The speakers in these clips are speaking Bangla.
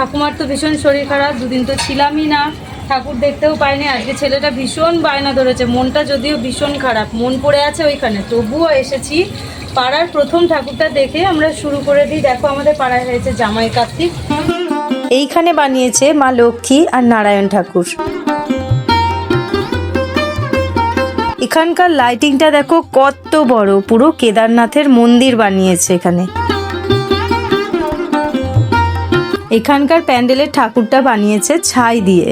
ঠাকুমার তো ভীষণ শরীর খারাপ, দুদিন তো ছিলামই না। ঠাকুর দেখতেও পাইনি, আজকে ছেলেটা ভীষণ বায়না ধরেছে, মনটা যদিও ভীষণ খারাপ, মন পড়ে আছে ওইখানে। তবুও এসেছি, পাড়ার প্রথম ঠাকুরটা দেখে আমরা শুরু করে দিই। দেখো আমাদের পাড়ায় হয়েছে জামাই কার্তিক। এইখানে বানিয়েছে মা লক্ষ্মী আর নারায়ণ ঠাকুর। এখানকার লাইটিংটা দেখো কত বড়, পুরো কেদারনাথের মন্দির বানিয়েছে এখানে। এখানকার প্যান্ডেলের ঠাকুরটা বানিয়েছে ছাই দিয়ে।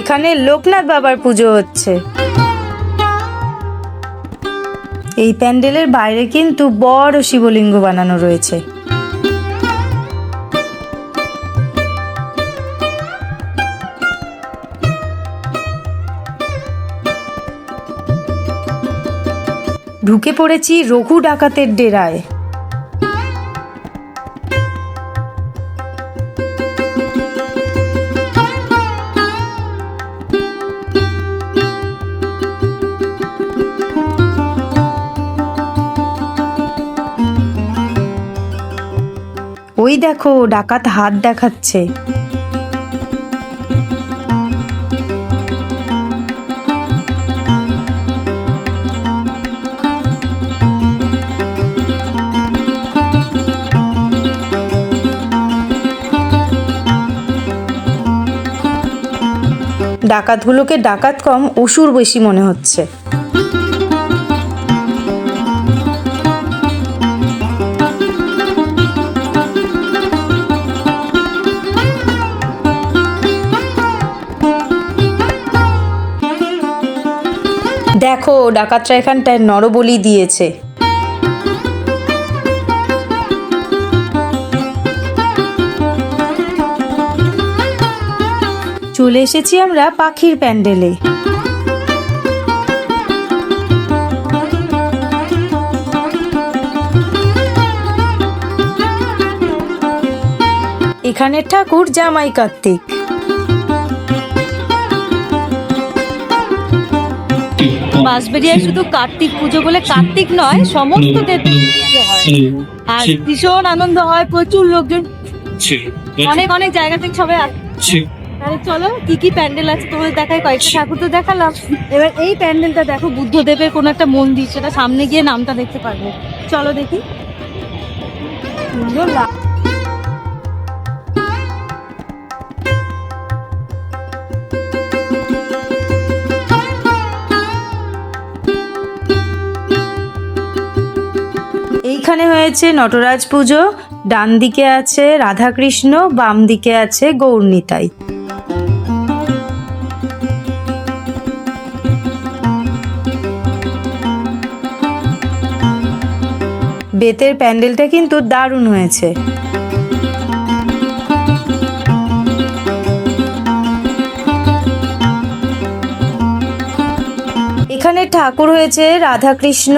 এখানে লোকনাথ বাবার পুজো হচ্ছে। এই প্যান্ডেলের বাইরে কিন্তু বড় শিবলিঙ্গ বানানো রয়েছে। ঢুকে পড়েছি রঘু ডাকাতের ডেরায়। ওই দেখো ডাকাত হাত দেখাচ্ছে। ডাকাতগুলোকে ডাকাত কম অসুর বেশি মনে হচ্ছে। দেখো ডাকাতরা এখানটায় নরবলি দিয়েছে। চলে এসেছি আমরা পাখির প্যান্ডেলে। এখানের ঠাকুর জামাই কার্তিক। বাঁশবেরিয়ায় শুধু কার্তিক পুজো বলে কার্তিক নয় সমস্ত দেবী আর ভীষণ আনন্দ হয় প্রচুর লোকজন। অনেক অনেক জায়গা থেকে সবাই আসে। তাহলে চলো, কি কি প্যান্ডেল আছে তোমাদের দেখাই কয়েকটা ঠাকুর তো দেখালাম। এবার এই প্যান্ডেলটা দেখো, বুদ্ধদেবের কোনো একটা মন্দির, সেটা সামনে গিয়ে নামটা দেখতে পারবে। চলো দেখি। সুন্দর লাগ- এইখানে হয়েছে নটরাজ পুজো ডান দিকে আছে রাধাকৃষ্ণ বাম দিকে আছে গৌরনিতাই। বেতের প্যান্ডেলটা কিন্তু দারুণ হয়েছে। এখানে ঠাকুর হয়েছে রাধাকৃষ্ণ,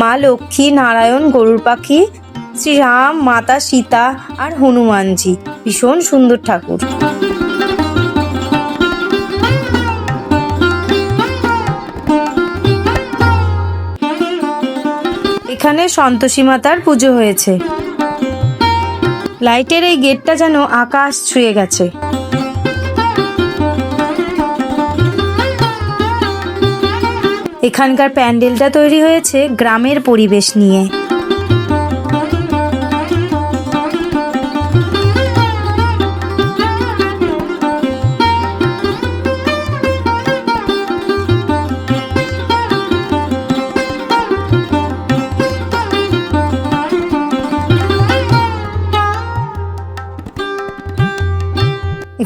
মা লক্ষ্মী, নারায়ণ, গরুর পাখি, শ্রীরাম, মাতা সীতা আর হনুমানজি। ভীষণ সুন্দর ঠাকুর। এখানে সন্তোষী মাতার পুজো হয়েছে। লাইটের এই গেটটা যেন আকাশ ছুঁয়ে গেছে। এখানকার প্যান্ডেলটা তৈরি হয়েছে গ্রামের পরিবেশ নিয়ে।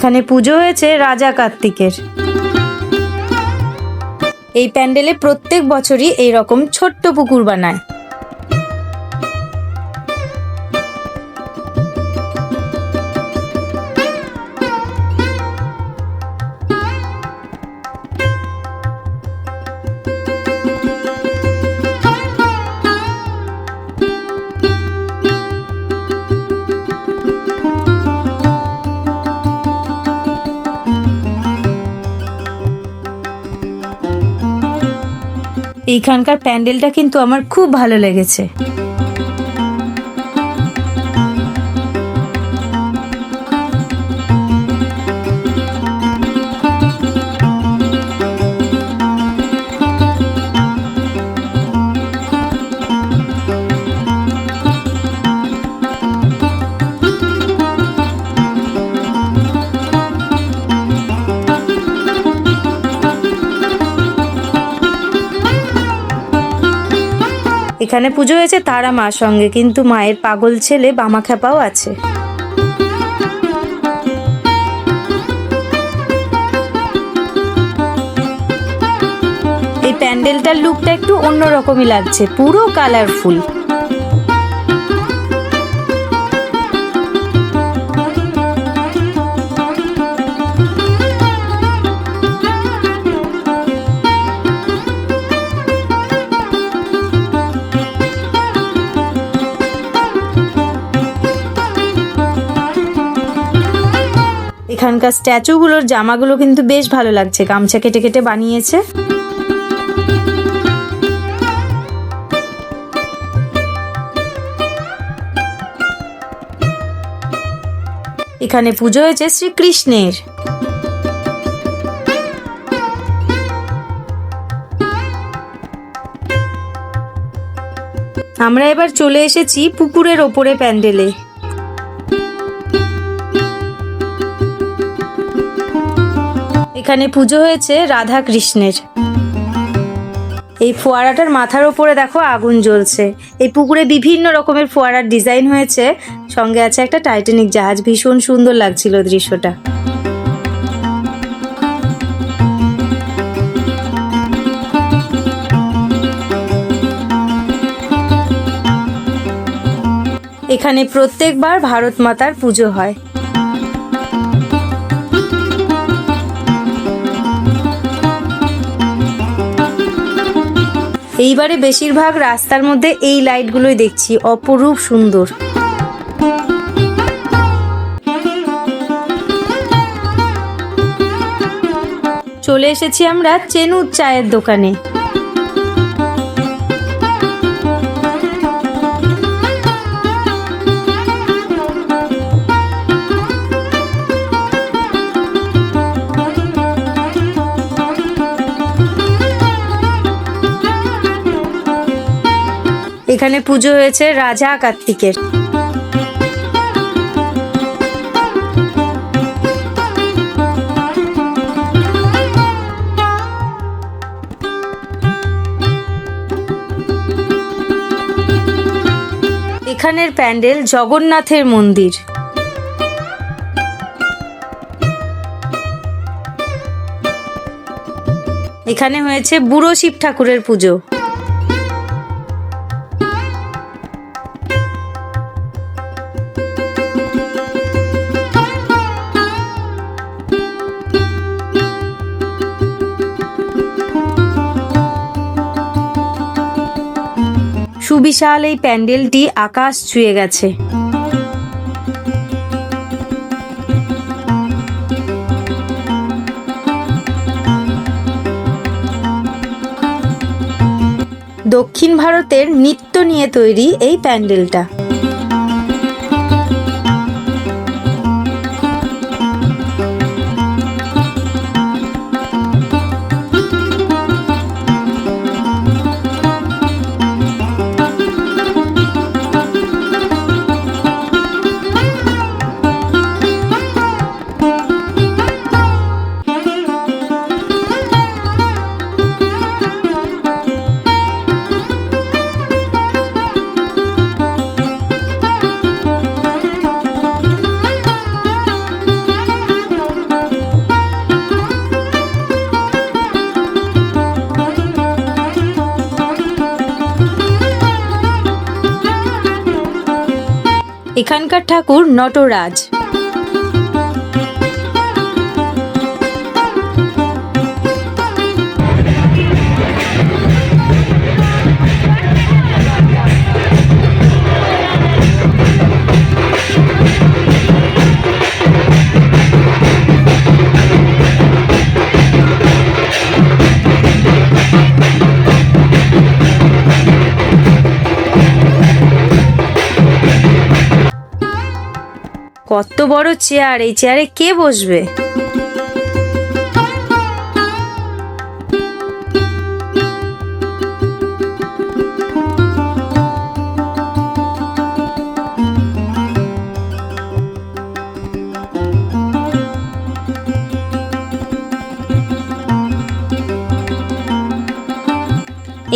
এখানে পুজো হয়েছে রাজা কার্তিকের। এই প্যান্ডেলে প্রত্যেক বছরই এই রকম ছোট্ট পুকুর বানায়। এইখানকার প্যান্ডেলটা কিন্তু আমার খুব ভালো লেগেছে। এখানে পুজো হয়েছে তারা মার সঙ্গে, কিন্তু মায়ের পাগল ছেলে বামা খ্যাপাও আছে। এই প্যান্ডেলটার লুকটা একটু অন্যরকমই লাগছে, পুরো কালারফুল এখানকার স্ট্যাচুগুলোর জামাগুলো কিন্তু বেশ ভালো লাগছে, গামছা কেটে কেটে বানিয়েছে। এখানে পুজো হয়েছে শ্রীকৃষ্ণের। আমরা এবার চলে এসেছি পুকুরের ওপরে প্যান্ডেলে। এখানে পুজো হয়েছে রাধা কৃষ্ণের। এই ফোয়ারাটার মাথার ওপরে দেখো আগুন জ্বলছে। এই পুকুরে বিভিন্ন রকমের ফোয়ারার ডিজাইন হয়েছে। সঙ্গে আছে একটা টাইটানিক জাহাজ। ভীষণ সুন্দর লাগছিল দৃশ্যটা। এখানে প্রত্যেকবার ভারত মাতার পুজো হয়। এইবারে বেশিরভাগ রাস্তার মধ্যে এই লাইটগুলোই দেখছি, অপরূপ সুন্দর। চলে এসেছি আমরা চেনুর চায়ের দোকানে। এখানে পুজো হয়েছে রাজা কার্তিকের। এখানের প্যান্ডেল জগন্নাথের মন্দির। এখানে হয়েছে বুড়ো শিব ঠাকুরের পুজো। সুবিশাল এই প্যান্ডেলটি আকাশ ছুঁয়ে গেছে। দক্ষিণ ভারতের নৃত্য নিয়ে তৈরি এই প্যান্ডেলটা। এখানকার ঠাকুর নটরাজ। কত বড় চেয়ার এই চেয়ারে কে বসবে?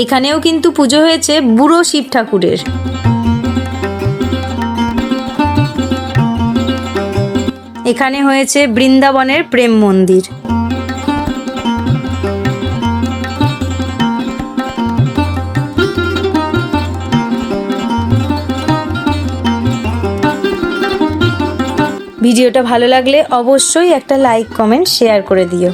এখানেও কিন্তু পুজো হয়েছে বুড়ো শিব ঠাকুরের এখানে হয়েছে বৃন্দাবনের প্রেম মন্দির। ভিডিওটা ভালো লাগলে অবশ্যই একটা লাইক, কমেন্ট, শেয়ার করে দিও।